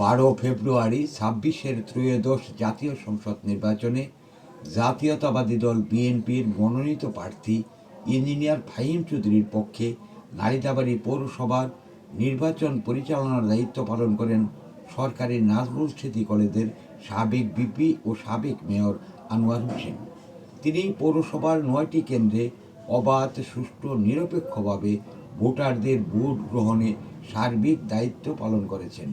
বারো ফেব্রুয়ারি ছাব্বিশের ত্রয়োদশ জাতীয় সংসদ নির্বাচনে জাতীয়তাবাদী দল বিএনপির মনোনীত প্রার্থী ইঞ্জিনিয়ার ফাহিম চৌধুরীর পক্ষে নারিদাবাড়ি পৌরসভার নির্বাচন পরিচালনার দায়িত্ব পালন করেন সরকারি নাজরুল স্মৃতি কলেজের সাবেক বিপি ও সাবেক মেয়র আনোয়ার হোসেন। তিনি পৌরসভার নয়টি কেন্দ্রে অবাধ, সুষ্ঠু, নিরপেক্ষভাবে ভোটারদের ভোট গ্রহণে সার্বিক দায়িত্ব পালন করেছেন।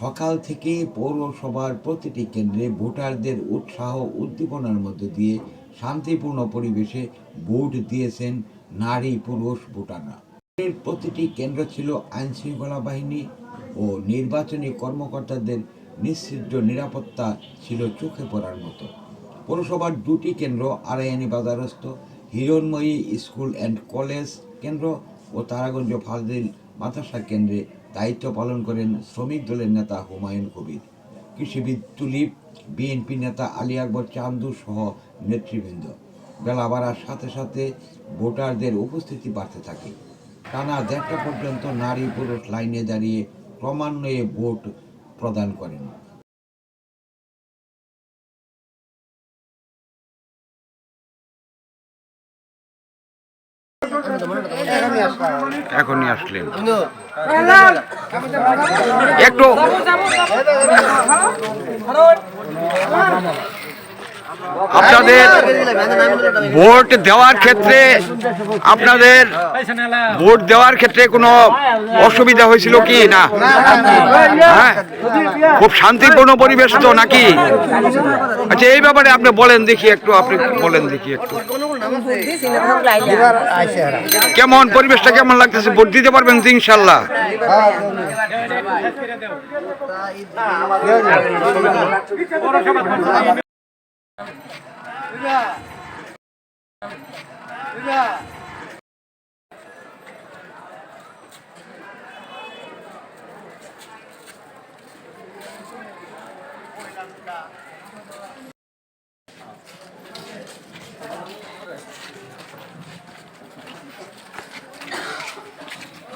সকাল থেকে পৌরসভার প্রতিটি কেন্দ্রে ভোটারদের উৎসাহ উদ্দীপনার মধ্য দিয়ে শান্তিপূর্ণ পরিবেশে ভোট দিয়েছেন নারী পুরুষ ভোটাররা। প্রতিটি কেন্দ্র ছিল আইনশৃঙ্খলা বাহিনী ও নির্বাচনী কর্মকর্তাদের নিশ্চিদ্র নিরাপত্তা ছিল চোখে পড়ার মতো। পৌরসভার দুটি কেন্দ্র আড়াইয়ানি বাজারস্থ, হিরণময়ী স্কুল অ্যান্ড কলেজ কেন্দ্র ও তারাগঞ্জ ফাজিল মাদ্রাসা কেন্দ্রে দায়িত্ব পালন করেন শ্রমিক দলের নেতা হুমায়ুন কবির, কৃষিবিদ তুলিপ, বিএনপি নেতা আলী আকবর চান্দু সহ নেতৃবৃন্দ। বেলা বাড়ার সাথে সাথে ভোটারদের উপস্থিতি বাড়তে থাকে। টানা দেড়টা পর্যন্ত নারী পুরুষ লাইনে দাঁড়িয়ে ক্রমান্বয়ে ভোট প্রদান করেন। এখনই আসলেন। একটু আপনাদের ভোট দেওয়ার ক্ষেত্রে আপনাদের ভোট দেওয়ার ক্ষেত্রে কোনো অসুবিধা হয়েছিল কি না? হ্যাঁ? খুব শান্তিপূর্ণ পরিবেশ তো নাকি? আচ্ছা এই ব্যাপারে আপনি বলেন দেখি একটু, আপনি বলেন দেখি একটু। কেমন, পরিবেশটা কেমন লাগতেছে? ভোট দিতে পারবেন তো ইনশাল্লাহ।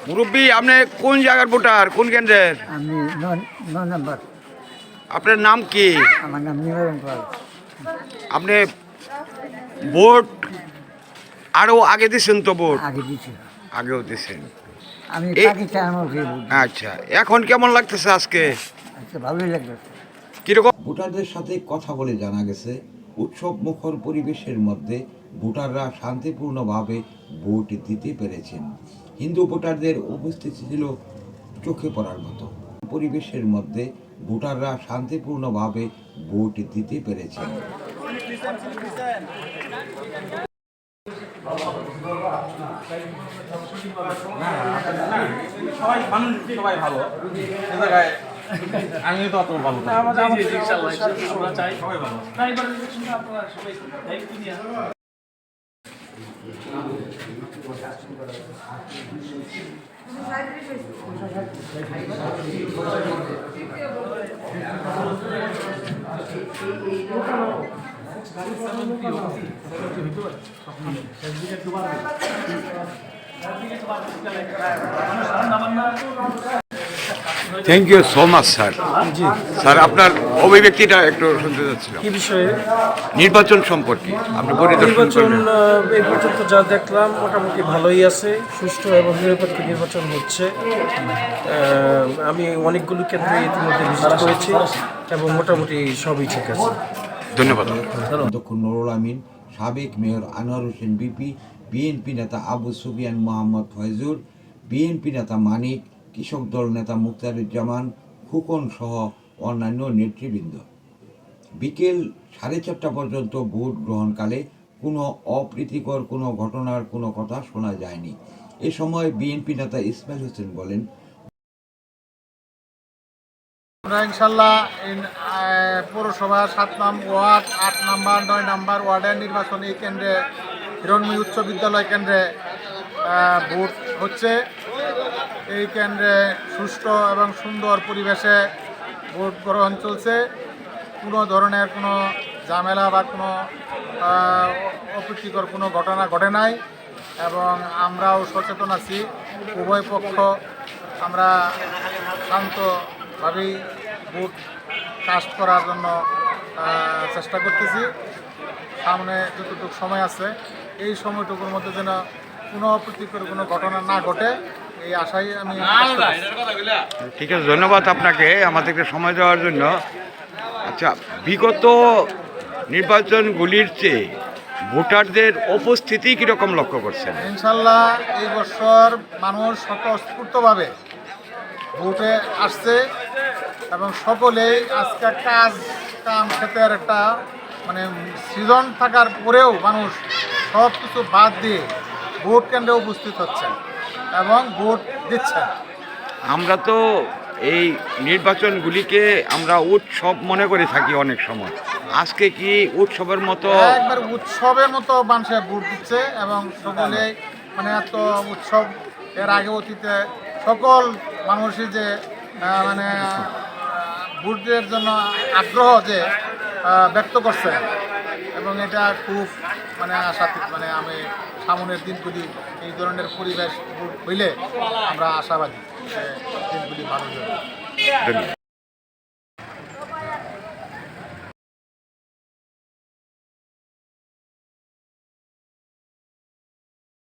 মুরব্বী আপনি কোন জায়গার ভোটার? কোন কেন্দ্রের? আমি ন- ন নম্বর। আপনার নাম কি? আমার নাম নিবারণ পাল। আপনি ভোট আরও আগে দিছেন তো ভোট? আগে দিছি আগেও দিছেন। আমি পাকিস্তান। আচ্ছা এখন কেমন লাগতেছে আজকে? আচ্ছা ভালোই কীরকম? ভোটারদের সাথে কথা বলে জানা গেছে উৎসব মুখর পরিবেশের মধ্যে ভোটাররা শান্তিপূর্ণভাবে ভোট দিতে পেরেছেন। হিন্দু ভোটারদের উপস্থিতি ছিল চোখে পড়ার মতো। পরিবেশের মধ্যে ভোটাররা শান্তিপূর্ণভাবে ভোট দিতে পেরেছেন। সবাই সবাই ভালো জায়গায় আমি তো অত ভালো না আমরা চাই সবাই ভালো সবাই thank you so much sir sir আপনার অভিব্যক্তিটা একটু শুনতে চাচ্ছিলাম। কি বিষয়ে? নির্বাচন সম্পর্কে আপনি পরিদর্শন নির্বাচন এই পর্যন্ত যা দেখলাম মোটামুটি ভালোই আছে সুষ্ঠু এবং নিরপেক্ষ নির্বাচন হচ্ছে। আমি অনেকগুলো কেন্দ্রে ইতিমধ্যে ভিজিট করেছি এবং মোটামুটি সবই ঠিক আছে। ধন্যবাদ। অধ্যক্ষ নুরুল আমিন, সাবেক mayor Anwar Hossain BP, BNP নেতা আবু সুফিয়ান মোহাম্মদ ফয়জুর বিএনপি নেতা মানিক, কৃষক দল নেতা মুক্তারুজ্জামান ফুকন সহ অন্যান্য নেতৃবৃন্দ। বিকেল সাড়ে চারটা পর্যন্ত ভোট গ্রহণকালে কোনো অপ্রীতিকর কোনো ঘটনার কোনো কথা শোনা যায়নি। এ সময় বিএনপি নেতা ইসমাইল হোসেন বলেন আমরা ইনশাল্লাহ ইন- আহ, পৌরসভা সাত নম্বর ওয়ার্ড আট নাম্বার নয় নাম্বার ওয়ার্ডের নির্বাচনী কেন্দ্রে হিরণময়ী উচ্চ বিদ্যালয় কেন্দ্রে ভোট হচ্ছে। এই কেন্দ্রে সুষ্ঠু এবং সুন্দর পরিবেশে ভোট গ্রহণ চলছে। কোনো ধরনের কোনো ঝামেলা বা কোনো অপ্রীতিকর কোনো ঘটনা ঘটে নাই এবং আমরাও সচেতন আছি। উভয় পক্ষ আমরা শান্ত ভোট কাস্ট করার জন্য চেষ্টা করতেছি। সামনে যতটুকু সময় আছে এই সময়টুকুর মধ্যে যেন কোনো অপ্রীতিকর কোনো ঘটনা না ঘটে এই আশাই আমি ঠিক আছে ধন্যবাদ আপনাকে আমাদেরকে সময় দেওয়ার জন্য। আচ্ছা বিগত নির্বাচনগুলির চেয়ে ভোটারদের উপস্থিতি কীরকম লক্ষ্য করছেন? ইনশাল্লাহ এই বছর মানুষ স্বতঃস্ফূর্তভাবে ভোটে আসছে। এবং সকলেই আজকে কাজ কাম ক্ষেত্রের একটা মানে সিজন থাকার পরেও মানুষ সব কিছু বাদ দিয়ে ভোট কেন্দ্রে উপস্থিত হচ্ছে এবং ভোট দিচ্ছেন। আমরা তো এই নির্বাচনগুলিকে আমরা উৎসব মনে করে থাকি অনেক সময়। আজকে কি উৎসবের মতো একবার উৎসবের মতো মানুষে ভোট দিচ্ছে এবং সকলে মানে এত উৎসব এর আগে অতীতে সকল মানুষই যে মানে ভোটের জন্য আগ্রহ যে ব্যক্ত করছে। এবং এটা খুব মানে আশাতীত মানে আমি সামনের দিনগুলি, এই ধরনের পরিবেশ হইলে আমরা আশাবাদী দিনগুলি ভালো যাবে।